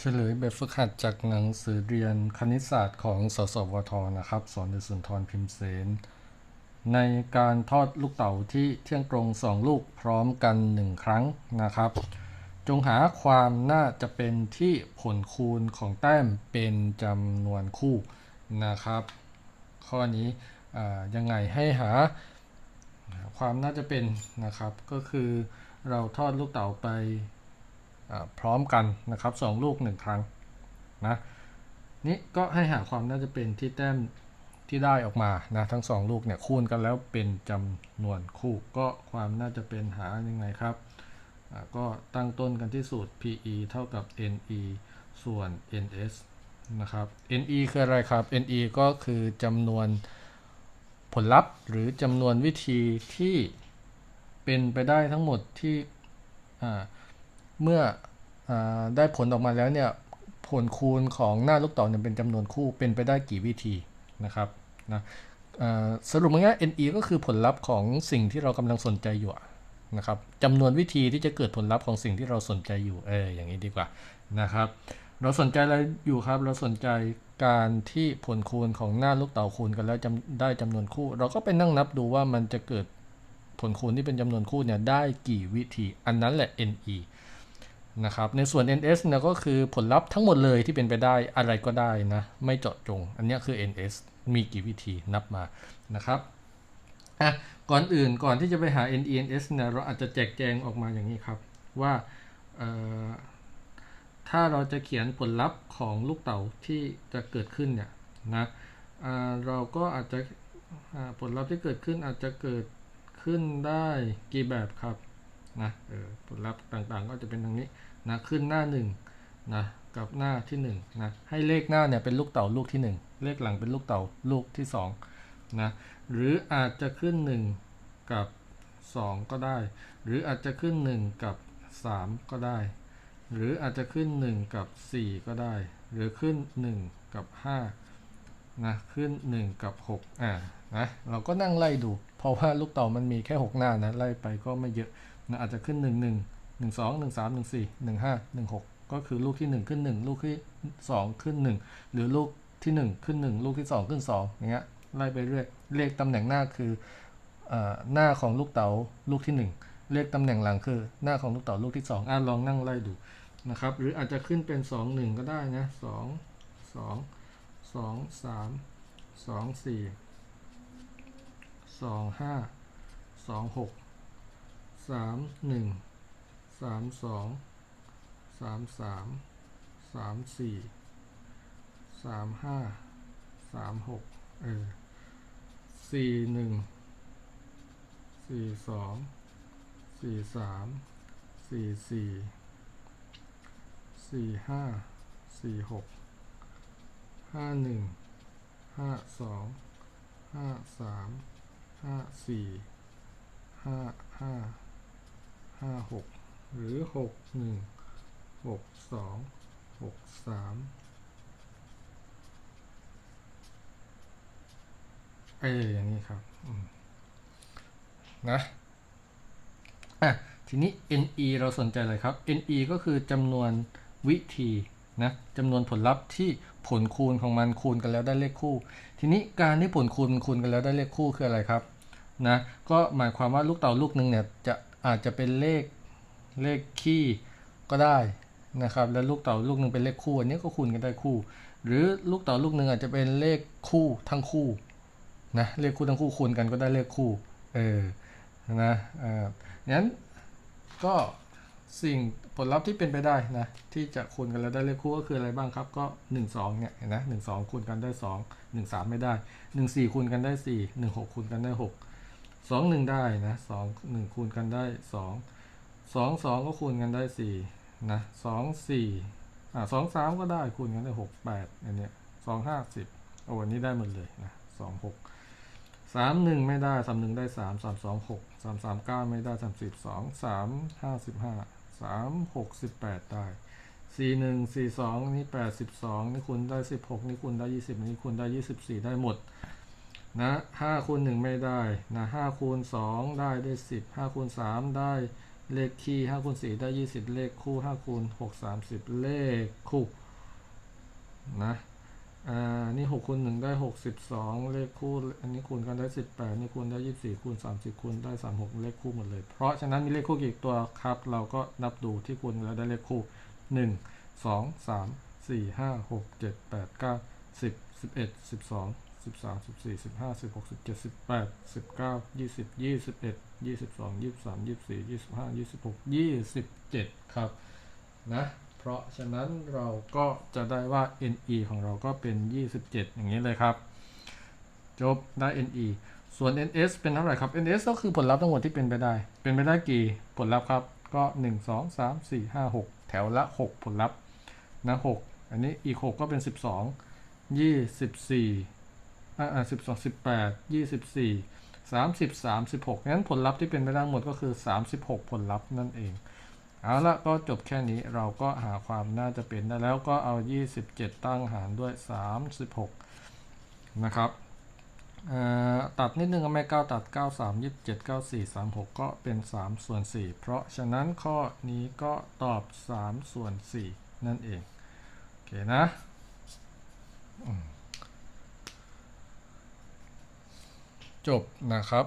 เฉลยแบบฝึกหัดจากหนังสือเรียนคณิตศาสตร์ของสสวทนะครับ สอนโดยสุนทรพิมพ์เสน ในการทอดลูกเต๋าที่เที่ยงตรง 2 ลูกพร้อมกัน 1 ครั้งนะครับ จงหาความน่าจะเป็นที่ผลคูณของแต้มเป็นจำนวนคู่นะครับ ข้อนี้ยังไงให้หาความน่าจะเป็นนะครับ ก็คือเราทอดลูกเต๋าไป พร้อมกันนะครับสองลูกหนึ่งครั้งนะนี่ก็ให้หาความน่าจะเป็นที่แต้มที่ได้ออกมานะทั้งสองลูกเนี่ยคูณกันแล้วเป็นจำนวนคู่ก็ความน่าจะเป็นหายังไงครับก็ตั้งต้นกันที่สูตร PE เท่ากับ NE ส่วน NS นะครับ NE คืออะไรครับ NE ก็คือจำนวนผลลัพธ์ หรือจำนวนวิธีที่เป็นไปได้ทั้งหมดที่อ่า เมื่ออได้ผลออกมาแล้วเนี่ยผลคูณของหน้าลูกเต๋าเนี่ยเป็นจำนวนคู่เป็นไปได้กี่วิธีนะครับนะสรุปง่าย NE ก็คือผลลัพธ์ของสิ่งที่เรากำลังสนใจอยู่นะครับจำนวนวิธีที่จะเกิดผลลัพธ์ของสิ่งที่เราสนใจอยู่เอออย่างนี้ดีกว่านะครับเราสนใจอะไรอยู่ครับ เราสนใจการที่ผลคูณของหน้าลูกเต๋าคูณกันแล้วจำได้จำนวนคู่ เราก็ไปนั่งนับดูว่ามันจะเกิดผลคูณที่เป็นจำนวนคู่เนี่ยได้กี่วิธี อันนั้นแหละ NE นะครับในส่วน NS เนี่ยก็คือผลลัพธ์ทั้งหมดเลยที่เป็นไปได้อะไรก็ได้นะไม่เจาะจง อันนี้คือ NS มีกี่วิธีนับมานะครับอะก่อนอื่นก่อนที่จะไปหา NE NS เนี่ยเราอาจจะแจกแจงออกมาอย่างนี้ครับ ว่าถ้าเราจะเขียนผลลัพธ์ของลูกเต๋าที่จะเกิดขึ้นเนี่ยนะเราก็อาจจะผลลัพธ์ที่เกิดขึ้นอาจจะเกิดขึ้นได้กี่แบบครับนะผลลัพธ์ต่างๆ ก็จะเป็นทางนี้ นะขึ้นหน้าหนึ่งนะกับหน้าที่หนึ่งนะให้เลขหน้าเนี่ยเป็นลูกเต๋าลูกที่หนึ่งเลขหลังเป็นลูกเต๋าลูกที่สองนะหรืออาจจะขึ้นหนึ่งกับสองก็ได้ หรืออาจจะขึ้นหนึ่งกับสามก็ได้ หรืออาจจะขึ้น 1 กับ 4 ก็ได้ หรือขึ้น 1 กับ5นะขึ้น 1 กับ6อ่านะเราก็นั่งไล่ดู เพราะว่าลูกเต่ามันมีแค่ 6 หน้านะไล่ไปก็ไม่เยอะนะอาจจะขึ้น 1 1 1 2 1 3 1 4 1 5 1 6 ก็คือลูกที่ 1 ขึ้น 1 ลูกที่ 2 ขึ้น 1 หรือลูกที่ 1 ขึ้น 1 ลูกที่ 2 ขึ้น2อย่างเงี้ยไล่ไปเรื่อยเลขตำแหน่งหน้าคืออหน้าของลูกเต๋าลูกที่ 1 เลขตำแหน่งหลังคือ หน้าของลูกเต๋าลูกที่ 2อะลองนั่งไล่ดูนะครับ หรืออาจจะขึ้นเป็น 2 1 ก็ได้นะ2 2 2 3 2 4 2 5 2 6 3 1 3 2 3 3 3 4 3 5 3 6เออ4 1 4 2 4 3 4 4สี่ห้าสี่หกห้าหนึ่งห้าสองห้าสามห้าสี่ห้าห้าห้าหก หรือหกหนึ่งหกสองหกสามเอออย่างนี้ครับนะอะทีนี้ NE เราสนใจอะไรครับ NE ก็คือจำนวนวิธีนะจำนวนผลลัพธ์ที่ผลคูณของมันคูณกันแล้วได้เลขคู่ ทีนี้การที่ผลคูณคูณกันแล้วได้เลขคู่คืออะไรครับนะก็หมายความว่าลูกเต่าลูกหนึ่งเนี่ยจะอาจจะเป็นเลข เลขคี่ก็ได้นะครับ แล้วลูกเต่าลูกหนึ่งเป็นเลขคู่อันนี้ก็คูณกันได้คู่ หรือลูกเต่าลูกหนึ่งอาจจะเป็นเลขคู่ทั้งคู่นะเลขคู่ทั้งคู่คูณกันก็ได้เลขคู่เออนะอ่างั้นก็สิ่งผลลัพธ์ที่เป็นไปได้นะที่จะคูณกันแล้วได้เลขคู่ก็คืออะไรบ้างครับก็ 1 2เนี่ยเห็นนะ1 2คูณกันได้ 2 1 3 ไม่ได้ 1 4 คูณกันได้ 4 1 6 คูณกันได้ 6 2 1 ได้นะ2 1 คูณกันได้ 2 2 2ก็คูณกันได้4นะ2 4อ่า2 3ก็ได้คูณกันได้6 8อันเนี้ย2 5 10โอ้วันนี้ได้หมดเลยนะ2 6สามหนึ่งไม่ได้สามหนึ่งได้สามสามสองหกสามสามเก้าไม่ได้สามสิบสองสามห้าสิบห้าสามหกสิบแปดได้สี่หนึ่งสี่สองนี่แปดสิบสองนี่คูณได้สิบหกนี่คูณได้ยี่สิบนี่คูณได้ยี่สิบสี่ได้หมดนะห้าคูณหนึ่งไม่ได้นะห้าคูณสองได้ได้สิบห้าคูณสามได้ เลขคี่5คูณ4ได้ 20 เลขคู่5คูณ6 30 เลขคู่นะอ่านี่6คูณ1ได้ 62 เลขคู่ อันนี้คูณกันได้ 18 นี่คูณได้ 24 คูณ 30 คูณได้ 36 เลขคู่หมดเลย เพราะฉะนั้นมีเลขคู่กี่ตัวครับ เราก็นับดูที่คูณแล้วได้เลขคู่ 1 2 3 4 5 6 7 8 9 10 11 12 13 14 15 16 17 18 19 20 21 22 23 24 25 26 27ครับนะเพราะฉะนั้นเราก็จะได้ว่า NE ของเราก็เป็น 27 อย่างนี้เลยครับ จบได้ NE ส่วน NS เป็นเท่าไหร่ครับ NS ก็คือผลลัพธ์ทั้งหมดที่เป็นไปได้ เป็นไปได้กี่ผลลัพธ์ครับ ก็ 1 2 3 4 5 6 แถวละ 6 ผลลัพธ์นะ 6 อันนี้อีก 6 ก็เป็น 12 24 อ่าสิบสองสิบแปดยี่สิบสี่สามสิบสามสิบหกงั้นผลลัพธ์ที่เป็นไปได้หมดก็คือสามสิบหกผลลัพธ์นั่นเอง เอาละก็จบแค่นี้เราก็หาความน่าจะเป็นได้แล้วก็เอา27ตั้งหารด้วย36นะครับตัดนิดนึงก็ไม่9ตัด 9 3 27 9 4 3 6 ก็เป็น 3 ส่วน 4 เพราะฉะนั้นข้อนี้ก็ตอบ 3 ส่วน 4 นั่นเอง โอเคนะอืม จบนะครับ